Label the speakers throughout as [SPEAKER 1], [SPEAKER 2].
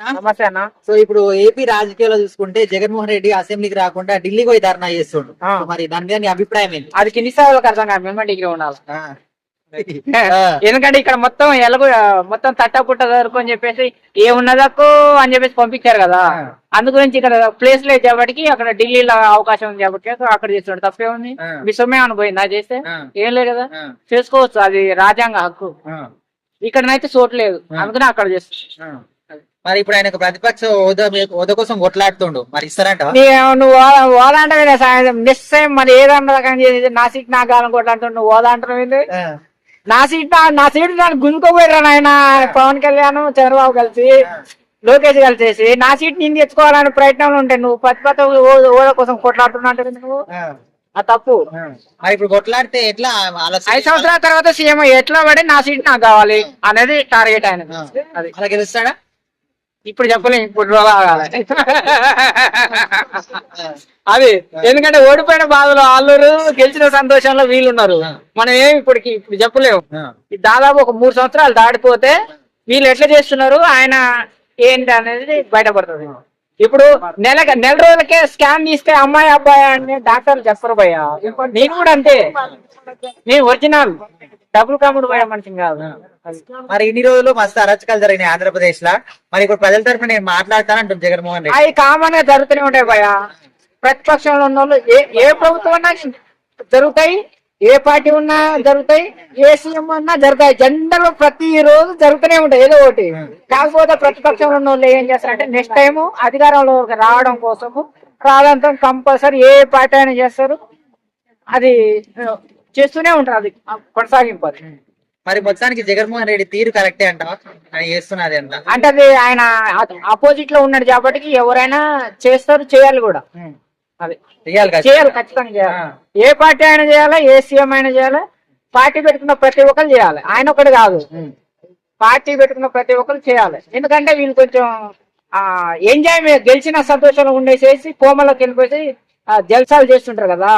[SPEAKER 1] నమస్తే అన్న.
[SPEAKER 2] సో ఇప్పుడు ఏపీ రాజకీయాల్లో చూసుకుంటే జగన్మోహన్ రెడ్డి అసెంబ్లీకి రాకుండా ఢిల్లీకి పోయి ధర్నా చేస్తుండు. మరి దాని మీద నీ అభిప్రాయం ఏంటి?
[SPEAKER 1] అది కింది స్థాయిలోకి అర్థం కాదు. మేము డిగ్రీ ఉండాలి. ఎందుకంటే ఇక్కడ మొత్తం ఎలాగో మొత్తం తట్టపుట్ట అని చెప్పేసి ఏమున్నదక్కో అని చెప్పేసి పంపించారు కదా. అందు గురించి ఇక్కడ ప్లేస్ లేదు కాబట్టి అక్కడ ఢిల్లీలో అవకాశం ఉంది కాబట్టి అక్కడ చేస్తున్నాడు తప్పే ఉంది.
[SPEAKER 2] ఆ.
[SPEAKER 1] మీ సొమ్మే అనుకోయింది అది చేస్తే. ఏం లేదు కదా. చేసుకోవచ్చు. అది రాజ్యాంగ హక్కు. ఇక్కడనైతే చోటు లేదు. అందుకని అక్కడ చేస్తున్నాడు.
[SPEAKER 2] మరి ఇప్పుడు ఆయన ప్రతిపక్ష హోదా హోదా కోసం కొట్లాడుతుండు. మరి ఇస్తారంట?
[SPEAKER 1] నీ- నువ్వు ఓదా అంటే సాయంత్రం నిశ్చయం మరి ఏదన్నా కానీ చేసేది. నా సీట్ నాకు కావాలనుకుంటా నువ్వు ఓదా అంటున్నావు ఏంది? నా సీట్ నా- నా సీట్ నన్ను గుంజుకోపోయారు నాయన. పవన్ కళ్యాణ్ చంద్రబాబు కలిసి లోకేష్ కలిసేసి నా సీట్ నేను తెచ్చుకోవాలని ప్రయత్నంలో ఉంటే నువ్వు ప్రతిపక్ష ఓడ కోసం కొట్లాడుతున్నా అంటే నువ్వు?
[SPEAKER 2] ఆ.
[SPEAKER 1] తప్పు.
[SPEAKER 2] ఇప్పుడు కొట్లాడితే ఎట్లా
[SPEAKER 1] ఐదు సంవత్సరాల తర్వాత సీఎం ఎట్లా పడి నా సీట్ నాకు కావాలి అనేది టార్గెట్ ఆయన. అది
[SPEAKER 2] గెలుస్తాడా?
[SPEAKER 1] ఇప్పుడు చెప్పలేం ఇప్పుడు అది ఎందుకంటే ఓడిపోయిన బాధలో ఆళ్ళూరు గెలిచిన సంతోషంలో వీళ్ళున్నారు. మనం ఏమి ఇప్పటికి ఇప్పుడు చెప్పలేము. దాదాపు ఒక మూడు సంవత్సరాలు దాటిపోతే వీళ్ళు ఎట్లా చేస్తున్నారు? ఆయన ఏంటి అనేది బయటపడుతుంది. ఇప్పుడు నెల నెల రోజులకే స్కాన్ తీస్తే అమ్మాయి అబ్బాయి అని డాక్టర్లు చెప్పరు భయ్య. నేను కూడా అంతే. నేను ఒరిజినల్. డబ్బులు కమ్ముడు పోయే మనిషిని కాదు.
[SPEAKER 2] మరి ఇన్ని రోజులు మస్తు అరచకాలు జరిగినాయి ఆంధ్రప్రదేశ్ లా మరి ఇప్పుడు ప్రజల తరఫున నేను మాట్లాడతాను అంటుంది జగన్మోహన్ రెడ్డి.
[SPEAKER 1] అవి కామన్గా జరుగుతూనే ఉంటాయి భయ ప్రతిపక్షంలో ఉన్న వాళ్ళు ఏ ఏ ప్రభుత్వం జరుగుతాయి. ఏ పార్టీ ఉన్నా జరుగుతాయి ఏ సీఎం ఉన్నా జరుగుతాయి. జనరల్ ప్రతి రోజు జరుగుతూనే ఉంటాయి ఏదో ఒకటి. కాకపోతే ప్రతిపక్షంలో ఉన్న వాళ్ళు ఏం చేస్తారంటే నెక్స్ట్ టైం అధికారంలో రావడం కోసము రావడంతో కంపల్సరీ ఏ పార్టీ అయినా చేస్తారు. అది చేస్తూనే ఉంటారు అది కొనసాగింపు అది
[SPEAKER 2] మరి మొత్తానికి జగన్మోహన్ రెడ్డి తీరు కరెక్టే ఆయన చేస్తున్నది అంత?
[SPEAKER 1] అంటే అది ఆయన అపోజిట్లో ఉన్నాడు కాబట్టి ఎవరైనా చేస్తారు చేయాలి కూడా. అది. చేయాలి ఖచ్చితంగా. చేయాలి. ఏ పార్టీ అయినా చేయాలి ఏ సీఎం అయినా చేయాలి పార్టీ పెట్టుకున్న ప్రతి ఒక్కరు చేయాలి. ఆయన ఒకటి కాదు. పార్టీ పెట్టుకున్న ప్రతి ఒక్కరు చేయాలి. ఎందుకంటే వీళ్ళు కొంచెం ఆ ఎంజాయ్ గెలిచిన సంతోషంలో ఉండేసేసి కోమలోకి వెళ్ళిపోయి ఆ, జల్సాలు చేస్తుంటారు కదా.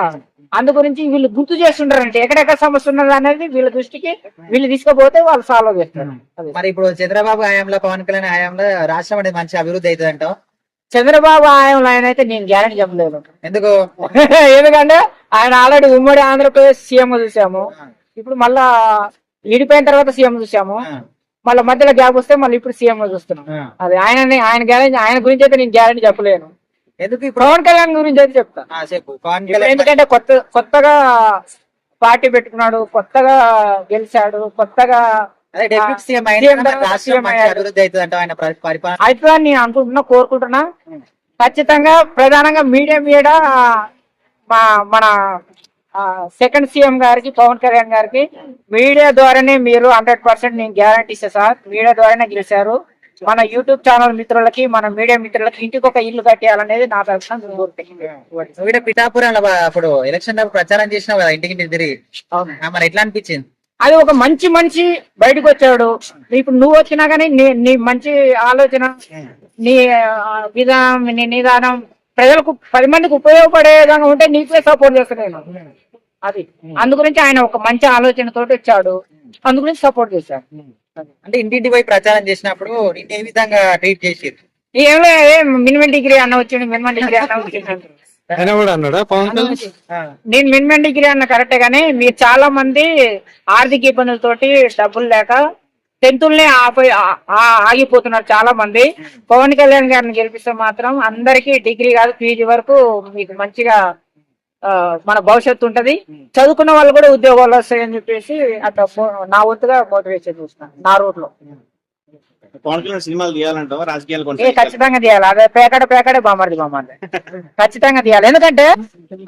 [SPEAKER 1] అందు గురించి వీళ్ళు గుర్తు చేస్తుంటారు అంటే ఎక్కడెక్కడ సమస్య ఉన్నది అనేది వీళ్ళ దృష్టికి వీళ్ళు తీసుకుపోతే వాళ్ళు సాల్వ్ చేస్తారు.
[SPEAKER 2] మరి ఇప్పుడు చంద్రబాబు హయాంలో పవన్ కళ్యాణ్ హయాంలో రాష్ట్రం అనేది మంచి అభివృద్ధి అవుతుంది అంటావు
[SPEAKER 1] చంద్రబాబు ఆయంలో ఆయన అయితే నేను గ్యారెంటీ చెప్పలేదు.
[SPEAKER 2] ఎందుకు?
[SPEAKER 1] ఎందుకంటే ఆయన ఆల్రెడీ ఉమ్మడి ఆంధ్రప్రదేశ్ సీఎం చూసాము. ఇప్పుడు మళ్ళా విడిపోయిన తర్వాత సీఎం చూసాము. మళ్ళీ మధ్యలో గ్యాప్ వస్తే మళ్ళీ ఇప్పుడు సీఎం చూస్తున్నాం. అది ఆయన ఆయన గ్యారెంటీ ఆయన గురించి అయితే నేను గ్యారెంటీ చెప్పలేను.
[SPEAKER 2] ఎందుకు
[SPEAKER 1] పవన్ కళ్యాణ్ గురించి అయితే చెప్తా.
[SPEAKER 2] ఆ, చెప్పు. పవన్
[SPEAKER 1] ఇప్పుడు
[SPEAKER 2] కళ్యాణ్
[SPEAKER 1] ఎందుకంటే కొత్త కొత్తగా పార్టీ పెట్టుకున్నాడు కొత్తగా గెలిచాడు కొత్తగా అయితే నేను అనుకుంటున్నా కోరుకుంటున్నా. ఖచ్చితంగా ప్రధానంగా మీడియా మీద మా మన సెకండ్ సీఎం గారికి పవన్ కళ్యాణ్ గారికి మీడియా ద్వారానే మీరు హండ్రెడ్ పర్సెంట్ నేను గ్యారంటీ ఇస్తా సార్. మీడియా ద్వారానే గెలిచారు. మన యూట్యూబ్ ఛానల్ మిత్రులకి మన మీడియా మిత్రులకి ఇంటికి ఒక ఇల్లు కట్టేయాలనేది నా తరఫున
[SPEAKER 2] బా- అప్పుడు ఎలక్షన్ ప్రచారం చేసినావు కదా ఇంటికి తిరిగి. ఆ, మరి ఎట్లా అనిపించింది?
[SPEAKER 1] అది ఒక మంచి మనిషి బయటకు వచ్చాడు. ఇప్పుడు నువ్వు వచ్చినా కానీ నీ నీ మంచి ఆలోచన నీ విధానం నీ నిదానం ప్రజలకు పది మందికి ఉపయోగపడే విధంగా ఉంటే నీకే సపోర్ట్ చేస్తాను అది. అందు గురించి ఆయన ఒక మంచి ఆలోచన తోటి వచ్చాడు. అందు గురించి సపోర్ట్ చేశాడు.
[SPEAKER 2] అంటే ఇంటింటి పోయి ప్రచారం చేసినప్పుడు ఏ విధంగా ట్రీట్ చేసిరు
[SPEAKER 1] ఏం లేదు మినిమం డిగ్రీ అన్న వచ్చిండు మినిమం డిగ్రీ అన్న వచ్చిండు.
[SPEAKER 3] ఆయన కూడా అన్నాడా పవన్ కళ్యాణ్
[SPEAKER 1] నేను మినిమం డిగ్రీ అన్న కరెక్టే కానీ మీరు చాలా మంది ఆర్థిక ఇబ్బందులతోటి డబ్బులు లేక టెన్తుల్నే ఆపి ఆగిపోతున్నారు చాలా మంది. పవన్ కళ్యాణ్ గారిని గెలిపిస్తే మాత్రం అందరికీ డిగ్రీ కాదు పీజీ వరకు మీకు మంచిగా ఆ, మన భవిష్యత్తు ఉంటది. చదువుకున్న వాళ్ళు కూడా ఉద్యోగాలు వస్తాయని చెప్పేసి అట్లా నా వంతుగా మోటివేషన్ చూస్తున్నాను నా రూట్లో
[SPEAKER 3] పవన్ కళ్యాణ్ సినిమాలు తీయాలంటావా? రాజకీయాలు
[SPEAKER 1] ఏ
[SPEAKER 3] కొనసాగించాలా?
[SPEAKER 1] ఖచ్చితంగా తీయాలి. అదే పేకడ పేకడే బామర్ది బామర్ది ఖచ్చితంగా తీయాలి. ఎందుకంటే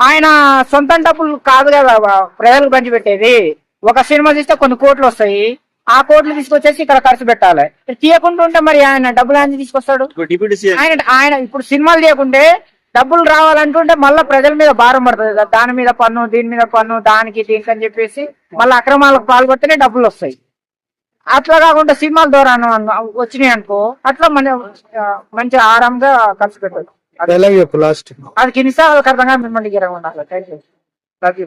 [SPEAKER 1] ఆయన సొంతం డబ్బులు కాదు కదా వా- ప్రజలకు పంచిపెట్టేది ఒక సినిమా తీస్తే కొన్ని కోట్లు వస్తాయి. ఆ కోట్లు తీసుకొచ్చేసి ఇక్కడ ఖర్చు పెట్టాలి. తీయకుండా ఉంటే మరి ఆయన డబ్బులు ఆయన తీసుకొస్తాడు?
[SPEAKER 3] ఇప్పుడు డిప్యూటీ సీఎం
[SPEAKER 1] ఆయన ఆయన ఇప్పుడు సినిమాలు తీయకుంటే డబ్బులు రావాలంటుంటే మళ్ళీ ప్రజల మీద భారం పడుతుంది. కదా. దాని మీద పన్ను దీని మీద పన్ను దానికి దీనికి అని చెప్పేసి మళ్ళీ అక్రమాలకు పాల్పడితేనే డబ్బులు వస్తాయి. అట్లా కాకుండా సినిమాల ద్వారా వచ్చినాయి అనుకో అట్లా మన మంచి ఆరాంగా ఖర్చు పెట్టదు అది స్థాయిలకు అర్థంగా మిమ్మల్ని గిరంగా ఉండాలి థ్యాంక్ యూ లవ్ యూ